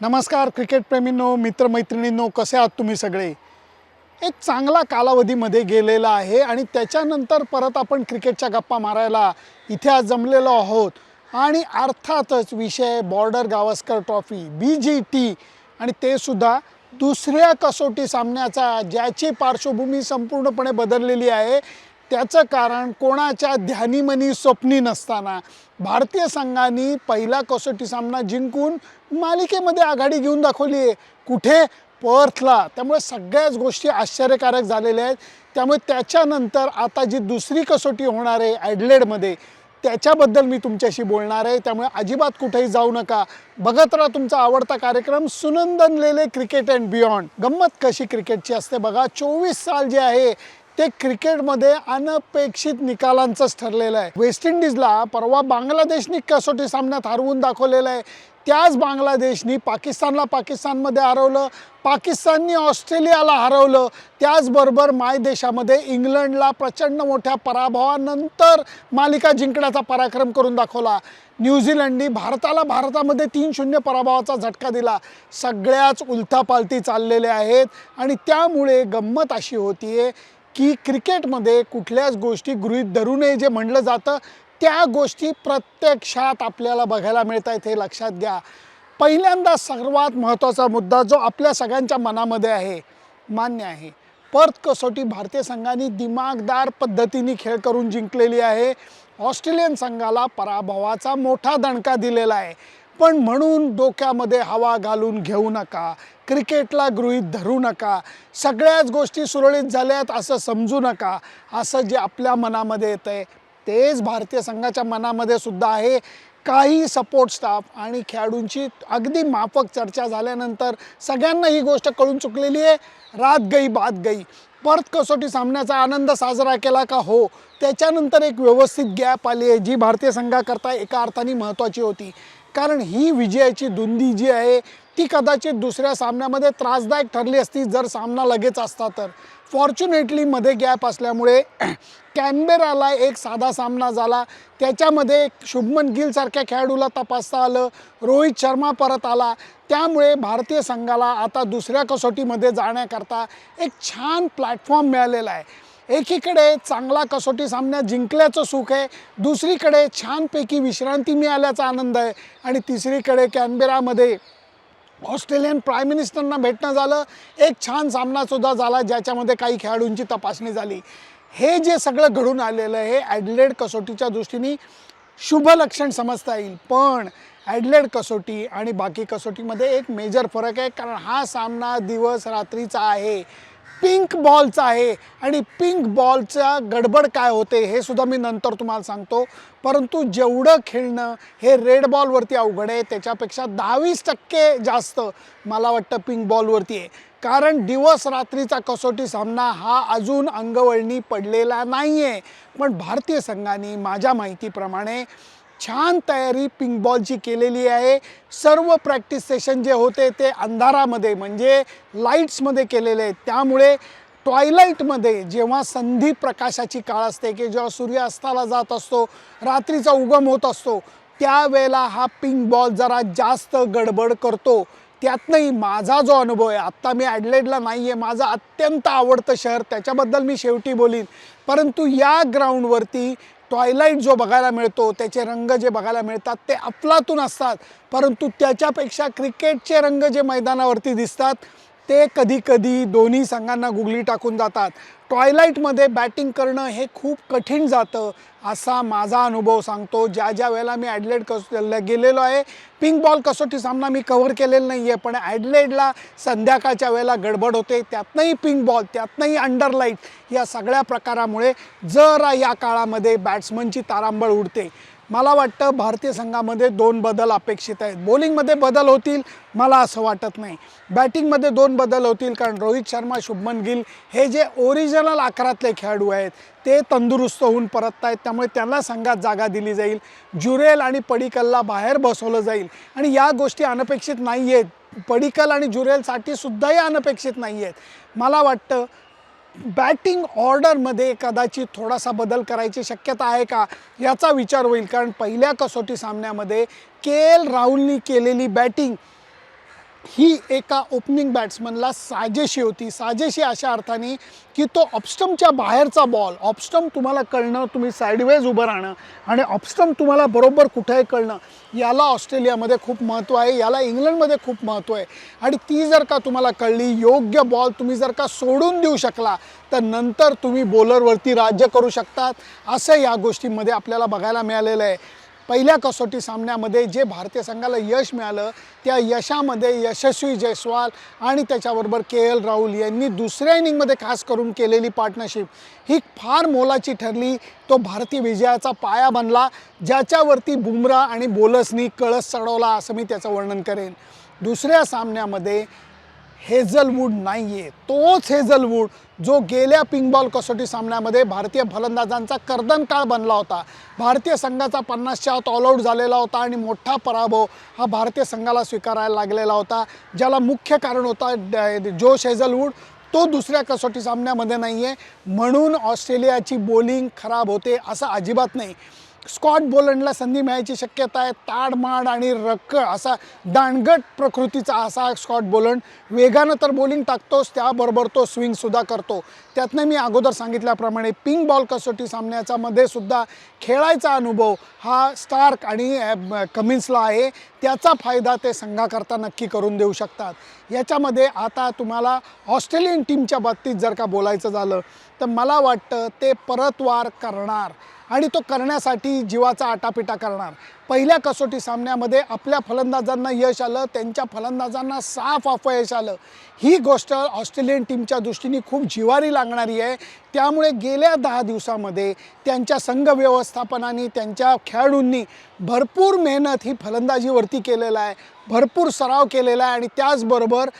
नमस्कार क्रिकेटप्रेमींनो मित्रमैत्रिणींनो कसे आहात तुम्ही सगळे? एक चांगला कालावधीमध्ये गेलेला आहे आणि त्याच्यानंतर परत आपण क्रिकेटच्या गप्पा मारायला इथे आज जमलेलो आहोत. आणि अर्थातच विषय border Gavaskar trophy B G T आणि ते सुद्धा दुसऱ्या कसोटी सामन्याचा ज्याची पार्श्वभूमी संपूर्णपणे बदललेली आहे. त्याचं कारण कोणाच्या ध्यानीमनी स्वप्नी नसताना. भारतीय संघाने पहिला कसोटी सामना जिंकून मालिकेमध्ये आघाडी घेऊन दाखवली आहे. कुठे? पर्थला. त्यामुळे सगळ्याच गोष्टी आश्चर्यकारक झालेल्या आहेत. त्यामुळे त्याच्यानंतर आता जी दुसरी कसोटी होणार आहे ॲडलेडमध्ये त्याच्याबद्दल मी तुमच्याशी बोलणार आहे. त्यामुळे अजिबात कुठेही जाऊ नका. बघत राहा तुमचा आवडता कार्यक्रम Sunandan Lele cricket and beyond. गंमत कशी क्रिकेटची असते बघा. चोवीस साल जे आहे ते क्रिकेटमध्ये अनपेक्षित निकालांचंच ठरलेलं आहे. वेस्ट इंडिजला परवा बांगलादेशनी कसोटी सामन्यात हरवून दाखवलेलं आहे. त्याच बांगलादेशनी पाकिस्तानला पाकिस्तानमध्ये हरवलं पाकिस्ताननी ऑस्ट्रेलियाला हरवलं त्याचबरोबर माय देशामध्ये इंग्लंडला प्रचंड मोठ्या पराभवानंतर मालिका जिंकण्याचा पराक्रम करून दाखवला. न्यूझीलंडनी भारताला भारतामध्ये तीन शून्य पराभवाचा झटका दिला. सगळ्याच उलथापालथी चाललेल्या आहेत आणि त्यामुळे गंमत अशी होतीये की क्रिकेटमध्ये कुठल्याच गोष्टी गृहीत धरू नये जे म्हणलं जातं त्या गोष्टी प्रत्यक्षात आपल्याला बघायला मिळत आहेत हे लक्षात घ्या. पहिल्यांदा सर्वात महत्त्वाचा मुद्दा जो आपल्या सगळ्यांच्या मनामध्ये आहे मान्य आहे. पर्थ कसोटी भारतीय संघाने दिमागदार पद्धतीने खेळ करून जिंकलेली आहे. ऑस्ट्रेलियन संघाला पराभवाचा मोठा दणका दिलेला आहे. पण म्हणून डोक्यामध्ये हवा घालून घेऊ नका क्रिकेटला गृहीत धरू नका सगळ्याच गोष्टी सुरळीत झाल्यात असं समजू नका असं जे आपल्या मनामध्ये येतं आहे तेच भारतीय संघाच्या मनामध्ये सुद्धा आहे. काही सपोर्ट स्टाफ आणि खेळाडूंची अगदी माफक चर्चा झाल्यानंतर सगळ्यांना ही गोष्ट कळून चुकलेली आहे. रात गई बात गई. परत कसोटी सामन्याचा आनंद साजरा केला का? हो. त्याच्यानंतर एक व्यवस्थित गॅप आली आहे जी भारतीय संघाकरता एका अर्थाने महत्त्वाची होती. कारण ही विजयाची धुंदी जी आहे ती कदाचित दुसऱ्या सामन्यामध्ये त्रासदायक ठरली असती जर सामना लगेच असता तर. फॉर्च्युनेटली मध्ये गॅप असल्यामुळे कॅनबेराला एक साधा सामना झाला. त्याच्यामध्ये शुभमन गिलसारख्या खेळाडूला तपासता आलं. रोहित शर्मा परत आला. त्यामुळे भारतीय संघाला आता दुसऱ्या कसोटीमध्ये जाण्याकरता एक छान प्लॅटफॉर्म मिळालेला आहे. एकीकडे चांगला कसोटी सामना जिंकल्याचं सुख आहे दुसरीकडे छानपैकी विश्रांती मिळाल्याचा आनंद आहे आणि तिसरीकडे कॅनबेरामध्ये ऑस्ट्रेलियन प्राईम मिनिस्टरना भेटणं झालं. एक छान सामनासुद्धा झाला ज्याच्यामध्ये काही खेळाडूंची तपासणी झाली. हे जे सगळं घडून आलेलं आहे ॲडलेड कसोटीच्या दृष्टीने शुभ लक्षण समजता येईल. पण ॲडलेड कसोटी आणि बाकी कसोटीमध्ये एक मेजर फरक आहे कारण हा सामना दिवस रात्रीचा आहे. पिंक बॉलचा आहे. आणि पिंक बॉलचा गडबड काय होते हे सुद्धा मी नंतर तुम्हाला सांगतो. परंतु जेवढं खेळणं हे रेड बॉलवरती अवघड आहे त्याच्यापेक्षा दहावीस टक्के जास्त मला वाटतं पिंक बॉलवरती आहे. कारण दिवस रात्रीचा कसोटी सामना हा अजून अंगवळणी पडलेला नाही आहे पण भारतीय संघाने माझ्या माहितीप्रमाणे छान तयारी पिंक बॉलची केलेली आहे. सर्व प्रॅक्टिस सेशन जे होते ते अंधारामध्ये म्हणजे लाईट्समध्ये केलेले आहेत. त्यामुळे ट्वायलाईटमध्ये जेव्हा संधी प्रकाशाची काळ असते की जेव्हा सूर्यास्ताला जात असतो रात्रीचा उगम होत असतो त्यावेळेला हा पिंक बॉल जरा जास्त गडबड करतो. त्यातनंही माझा जो अनुभव आहे आत्ता मी ॲडलेडला नाही आहे माझं अत्यंत आवडतं शहर त्याच्याबद्दल मी शेवटी बोलीन. परंतु या ग्राउंडवरती टॉयलाईट जो बघायला मिळतो त्याचे रंग जे बघायला मिळतात ते अफलातून असतात. परंतु त्याच्यापेक्षा क्रिकेटचे रंग जे मैदानावरती दिसतात ते कधी कधी दोन्ही संघांना गुगली टाकून जातात. टॉयलाईटमध्ये बॅटिंग करणं हे खूप कठीण जातं असा माझा अनुभव सांगतो. ज्या ज्या वेळेला मी ॲडलेड कस गेलेलो आहे पिंक बॉल कसोटी सामना मी कव्हर केलेला नाही आहे पण ॲडलेडला संध्याकाळच्या वेळेला गडबड होते त्यातनंही पिंक बॉल त्यातनंही अंडरलाईट या सगळ्या प्रकारामुळे जरा या काळामध्ये बॅट्समनची तारांबळ उडते. मला वाटतं भारतीय संघामध्ये दोन बदल अपेक्षित आहेत. बॉलिंगमध्ये बदल होतील मला असं वाटत नाही. बॅटिंगमध्ये दोन बदल होतील कारण रोहित शर्मा शुभमन गिल हे जे ओरिजिनल आकारातले खेळाडू आहेत ते तंदुरुस्त होऊन परत आहेत. त्यामुळे त्यांना संघात जागा दिली जाईल. जुरेल आणि पडिकलला बाहेर बसवलं जाईल. आणि या गोष्टी अनपेक्षित नाही आहेत पडिकल आणि जुरेलसाठी सुद्धाही अनपेक्षित नाही आहेत मला वाटतं बॅटिंग ऑर्डरमध्ये कदाचित थोडासा बदल करायची शक्यता आहे का? याचा विचार होईल. कारण पहिल्या कसोटी सामन्यामध्ये के एल राहुलनी केलेली बॅटिंग ही एका ओपनिंग बॅट्समनला साजेशी होती. साजेशी अशा अर्थाने की तो ऑपस्टमच्या बाहेरचा बॉल ऑपस्टम तुम्हाला कळणं तुम्ही साईडवेज उभं राहणं आणि ऑपस्टम तुम्हाला बरोबर कुठेही कळणं याला ऑस्ट्रेलियामध्ये खूप महत्त्व आहे याला इंग्लंडमध्ये खूप महत्त्व आहे. आणि ती जर का तुम्हाला कळली योग्य बॉल तुम्ही जर का सोडून देऊ शकला तर नंतर तुम्ही बॉलरवरती राज्य करू शकतात. असं या गोष्टींमध्ये आपल्याला बघायला मिळालेलं आहे. पहिल्या कसोटी सामन्यामध्ये जे भारतीय संघाला यश मिळालं त्या यशामध्ये यशस्वी जयस्वाल आणि त्याच्याबरोबर के एल राहुल यांनी दुसऱ्या इनिंगमध्ये खास करून केलेली पार्टनरशिप ही फार मोलाची ठरली. तो भारतीय विजयाचा पाया बनला ज्याच्यावरती बुमरा आणि बोलर्सनी कळस चढवला असं मी त्याचं वर्णन करेन. दुसऱ्या सामन्यामध्ये हेझलवूड नाही आहे तोच हेझलवूड जो गेल्या पिंगबॉल कसोटी सामन्यामध्ये भारतीय फलंदाजांचा कर्दनकाळ बनला होता. भारतीय संघाचा पन्नासच्या आत ऑलआउट झालेला होता आणि मोठा पराभव हा भारतीय संघाला स्वीकारायला लागलेला होता. ज्याला मुख्य कारण होता ड- जोश हेझलवूड. तो दुसऱ्या कसोटी सामन्यामध्ये नाही आहे म्हणून ऑस्ट्रेलियाची बॉलिंग खराब होते असं अजिबात नाही. स्कॉट बोलंडला संधी मिळायची शक्यता आहे. ताडमाड आणि रक्कळ असा दांडगट प्रकृतीचा असा स्कॉट बोलंड. वेगानं तर बॉलिंग टाकतोच त्याबरोबर तो स्विंगसुद्धा करतो. त्यातनं मी अगोदर सांगितल्याप्रमाणे पिंक बॉल कसोटी सामन्याचा मध्ये सुद्धा खेळायचा अनुभव हा स्टार्क आणि कमिन्सला आहे. त्याचा फायदा ते संघाकरता नक्की करून देऊ शकतात. याच्यामध्ये आता तुम्हाला ऑस्ट्रेलियन टीमच्या बाबतीत जर का बोलायचं झालं तर मला वाटतं ते परतवार करणार. आणि तो करण्यासाठी जीवाचा आटापिटा करणार. पहिल्या कसोटी सामन्यामध्ये आपल्या फलंदाजांना यश आलं त्यांच्या फलंदाजांना साफ अपयश आलं. ही गोष्ट ऑस्ट्रेलियन टीमच्या दृष्टीने खूप जिवारी लागणारी आहे. त्यामुळे गेल्या दहा दिवसामध्ये त्यांच्या संघ व्यवस्थापनाने त्यांच्या खेळाडूंनी भरपूर मेहनत ही फलंदाजीवरती केलेला आहे. भरपूर सराव केलेला आहे आणि त्याचबरोबर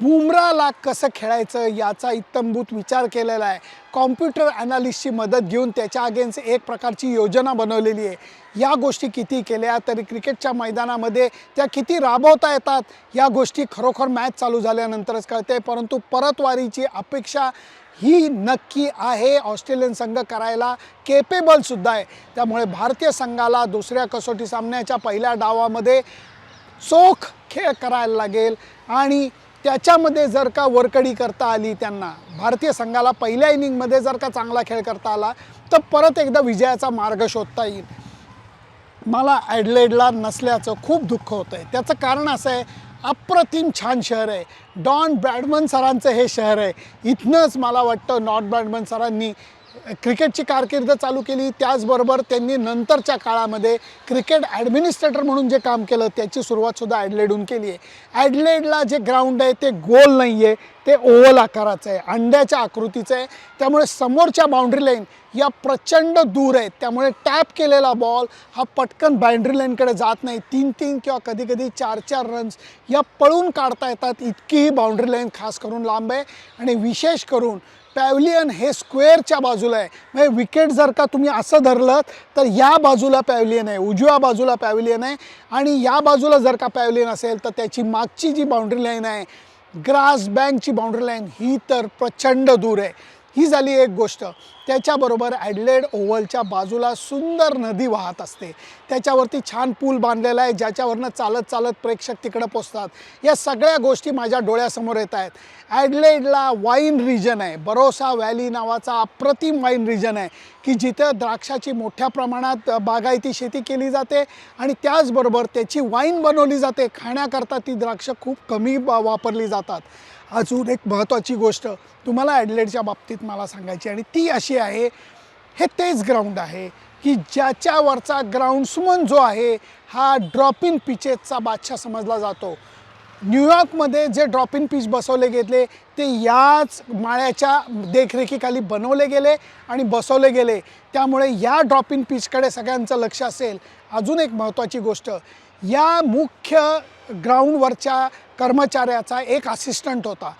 बुमराला कसं खेळायचं याचा इत्तमभूत विचार केलेला आहे. कॉम्प्युटर ॲनालिस्टची मदत घेऊन त्याच्या अगेन्स्ट एक प्रकारची योजना बनवलेली आहे. या गोष्टी किती केल्या तरी क्रिकेटच्या मैदानामध्ये त्या किती राबवता येतात या गोष्टी खरोखर मॅच चालू झाल्यानंतरच कळते. परंतु परतवारीची अपेक्षा ही नक्की आहे. ऑस्ट्रेलियन संघ करायला केपेबलसुद्धा आहे. त्यामुळे भारतीय संघाला दुसऱ्या कसोटी सामन्याच्या पहिल्या डावामध्ये चोख खेळ करायला लागेल. आणि त्याच्यामध्ये जर का वरकडी करता आली त्यांना भारतीय संघाला पहिल्या इनिंगमध्ये जर का चांगला खेळ करता आला तर परत एकदा विजयाचा मार्ग शोधता येईल. मला ॲडलेडला नसल्याचं खूप दुःख होतं आहे त्याचं कारण असं आहे अप्रतिम छान शहर आहे. डॉन ब्रॅडमन सरांचं हे शहर आहे. इथनंच मला वाटतं नॉट ब्रॅडमन सरांनी क्रिकेटची कारकीर्द चालू केली. त्याचबरोबर त्यांनी नंतरच्या काळामध्ये क्रिकेट ॲडमिनिस्ट्रेटर म्हणून जे काम केलं त्याची सुरुवातसुद्धा ॲडलेडहून केली आहे. ॲडलेडला जे ग्राउंड आहे ते गोल नाही आहे ते ओव्हल आकाराचं आहे अंड्याच्या आकृतीचं आहे. त्यामुळे समोरच्या बाउंड्री लाईन या प्रचंड दूर आहेत. त्यामुळे टॅप केलेला बॉल हा पटकन बाउंड्री लाईनकडे जात नाही. तीन तीन किंवा कधी कधी चार चार रन्स या पळून काढता येतात. इतकी ही बाउंड्री लाईन खास करून लांब आहे. आणि विशेष करून पॅव्हलियन हे स्क्वेअरच्या बाजूला आहे. म्हणजे विकेट जर का तुम्ही असं धरलं तर या बाजूला पॅव्हलियन आहे उजव्या बाजूला पॅव्हलियन आहे आणि या बाजूला जर का पॅव्हलियन असेल तर त्याची मागची जी बाउंड्री लाईन आहे ग्रास बँकची बाउंड्री लाईन ही तर प्रचंड दूर आहे. ही झाली एक गोष्ट. त्याच्याबरोबर ॲडलेड ओव्हलच्या बाजूला सुंदर नदी वाहत असते. त्याच्यावरती छान पूल बांधलेला आहे ज्याच्यावरनं चालत चालत प्रेक्षक तिकडं पोचतात या सगळ्या गोष्टी माझ्या डोळ्यासमोर येत आहेत. ॲडलेडला वाईन रिजन आहे. बरोसा व्हॅली नावाचा अप्रतिम वाईन रिजन आहे की जिथं द्राक्षाची मोठ्या प्रमाणात बागायती शेती केली जाते आणि त्याचबरोबर त्याची वाईन बनवली जाते. खाण्याकरता ती द्राक्ष खूप कमी वापरली जातात. अजून एक महत्त्वाची गोष्ट तुम्हाला ॲडलेडच्या बाबतीत मला सांगायची आणि ती अशी आहे हे तेच ग्राउंड आहे की ज्याच्यावरचा ग्राउंड्समन जो आहे हा ड्रॉप इन पिचेसचा बादशाह समजला जातो. न्यूयॉर्कमध्ये जे ड्रॉप इन पिच बसवले गेले ते याच माळ्याच्या देखरेखीखाली बनवले गेले आणि बसवले गेले. त्यामुळे या ड्रॉप इन पिचकडे सगळ्यांचं लक्ष असेल. अजून एक महत्त्वाची गोष्ट या मुख्य ग्राउंडवरच्या कर्मचाऱ्याचा एक असिस्टंट होता.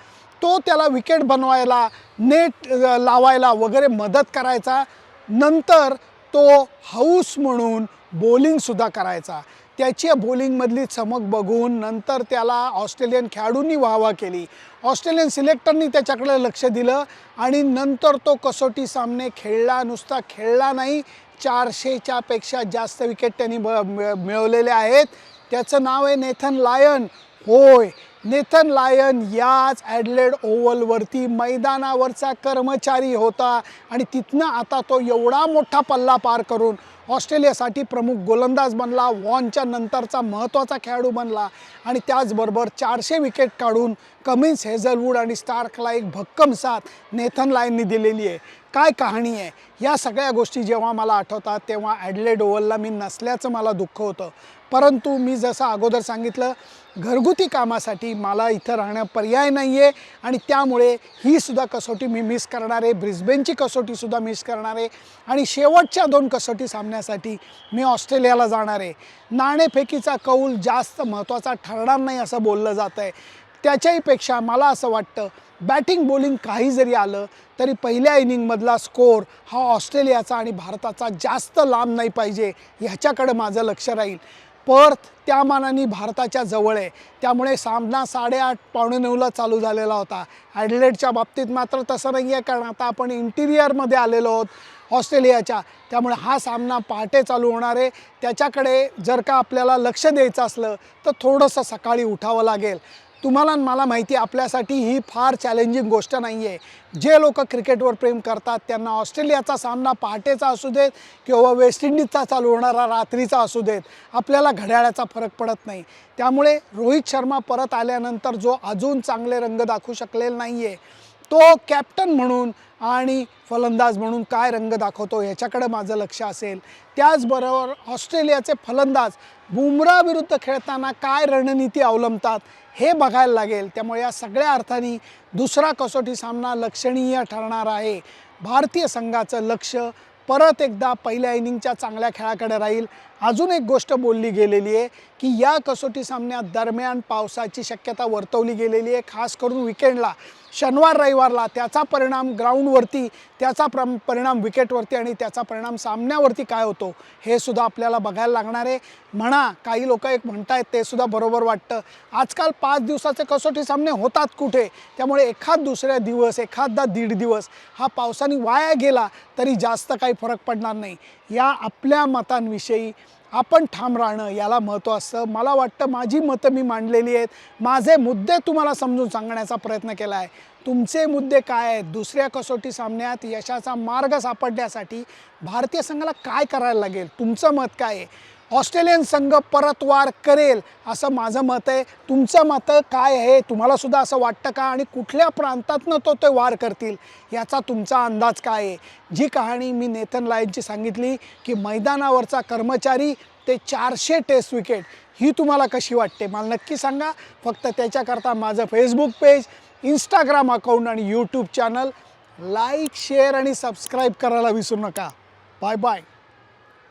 तो त्याला विकेट बनवायला नेट लावायला वगैरे मदत करायचा. नंतर तो हाऊस म्हणून बॉलिंगसुद्धा करायचा. त्याची बॉलिंगमधली चमक बघून नंतर त्याला ऑस्ट्रेलियन खेळाडूंनी वाहवा केली. ऑस्ट्रेलियन सिलेक्टरनी त्याच्याकडे लक्ष दिलं आणि नंतर तो कसोटी सामने खेळला नुसता खेळला नाही चारशेच्या पेक्षा जास्त विकेट त्यांनी ब मिळवलेले आहेत. त्याचं नाव आहे नेथन लायन. होय. नेथन लायन याच ॲडलेड ओव्हलवरती मैदानावरचा कर्मचारी होता आणि तिथनं आता तो एवढा मोठा पल्ला पार करून ऑस्ट्रेलियासाठी प्रमुख गोलंदाज बनला वॉनच्या नंतरचा महत्त्वाचा खेळाडू बनला आणि त्याचबरोबर चारशे विकेट काढून कमिन्स हेझलवूड आणि स्टार्कला एक भक्कम साथ नेथन लायननी दिलेली आहे. काय कहाणी आहे? या सगळ्या गोष्टी जेव्हा मला आठवतात तेव्हा ॲडलेड ओव्हलला मी नसल्याचं मला दुःख होतं. परंतु मी जसं अगोदर सांगितलं घरगुती कामासाठी मला इथं राहणं पर्याय नाही आहे आणि त्यामुळे ही सुद्धा कसोटी मी मिस करणार आहे. ब्रिस्बेनची कसोटीसुद्धा मिस करणार आहे. आणि शेवटच्या दोन कसोटी सामन्यासाठी मी ऑस्ट्रेलियाला जाणार आहे. नाणेफेकीचा कौल जास्त महत्त्वाचा ठरणार नाही असं बोललं जातं आहे त्याच्याहीपेक्षा मला असं वाटतं बॅटिंग बॉलिंग काही जरी आलं तरी पहिल्या इनिंगमधला स्कोर हा ऑस्ट्रेलियाचा आणि भारताचा जास्त लांब नाही पाहिजे ह्याच्याकडं माझं लक्ष राहील. पर्थ त्या मानाने भारताच्या जवळ आहे. त्यामुळे सामना साडेआठ पावणे नऊला चालू झालेला होता. ॲडलेडच्या बाबतीत मात्र तसं नाही आहे कारण आता आपण इंटिरियरमध्ये आलेलो आहोत ऑस्ट्रेलियाच्या. त्यामुळे हा सामना पहाटे चालू होणार आहे. त्याच्याकडे जर का आपल्याला लक्ष द्यायचं असलं तर थोडंसं सकाळी उठावं लागेल. तुम्हाला मला माहिती आहे आपल्यासाठी ही फार चॅलेंजिंग गोष्ट नाही आहे जे लोक क्रिकेटवर प्रेम करतात त्यांना ऑस्ट्रेलियाचा सामना पहाटेचा असू देत किंवा वेस्ट इंडिजचा चालू होणारा रात्रीचा असू देत आपल्याला घड्याळाचा फरक पडत नाही. त्यामुळे रोहित शर्मा परत आल्यानंतर जो अजून चांगले रंग दाखवू शकलेला नाही आहे तो कॅप्टन म्हणून आणि फलंदाज म्हणून काय रंग दाखवतो याच्याकडे माझं लक्ष असेल. त्याचबरोबर ऑस्ट्रेलियाचे फलंदाज बुमरा विरुद्ध खेळताना काय रणनीती अवलंबतात हे बघायला लागेल. त्यामुळे या सगळ्या अर्थाने दुसरा कसोटी सामना लक्षणीय ठरणार आहे. भारतीय संघाचं लक्ष परत एकदा पहिल्या इनिंगच्या चांगल्या खेळाकडे राहील. अजून एक गोष्ट बोलली गेलेली आहे की या कसोटी सामन्यात दरम्यान पावसाची शक्यता वर्तवली गेलेली आहे खास करून विकेंडला शनिवार रविवारला त्याचा परिणाम ग्राउंडवरती त्याचा प्र परिणाम विकेटवरती आणि त्याचा परिणाम सामन्यावरती काय होतो हे सुद्धा आपल्याला बघायला लागणार आहे. म्हणा काही लोक एक म्हणतायत ते सुद्धा बरोबर वाटतं. आजकाल पाच दिवसाचे कसोटी सामने होतात कुठे? त्यामुळे एखाद दुसऱ्या दिवस एखादा दीड दिवस हा पावसाने वाया गेला तरी जास्त काही फरक पडणार नाही. या आपल्या मतांविषयी आपण ठाम राहणं याला महत्त्व असतं. मला वाटतं माझी मतं मी मांडलेली आहेत. माझे मुद्दे तुम्हाला समजून सांगण्याचा प्रयत्न केला आहे. तुमचे मुद्दे काय आहेत? दुसऱ्या कसोटी सामन्यात यशाचा मार्ग सापडण्यासाठी भारतीय संघाला काय करायला लागेल? तुमचं मत काय आहे? ऑस्ट्रेलियन संघ परतवार करेल असं माझं मत आहे. तुमचं मतं काय आहे तुम्हालासुद्धा असं वाटतं का? आणि कुठल्या प्रांतातनं तो ते वार करतील याचा तुमचा अंदाज काय आहे? जी कहाणी मी नेथन लायनची सांगितली की मैदानावरचा कर्मचारी ते चारशे टेस्ट विकेट ही तुम्हाला कशी वाटते? मला नक्की सांगा. फक्त त्याच्याकरता माझं फेसबुक पेज इंस्टाग्राम अकाउंट आणि यूट्यूब चॅनल लाईक शेअर आणि सबस्क्राईब करायला विसरू नका. Bye bye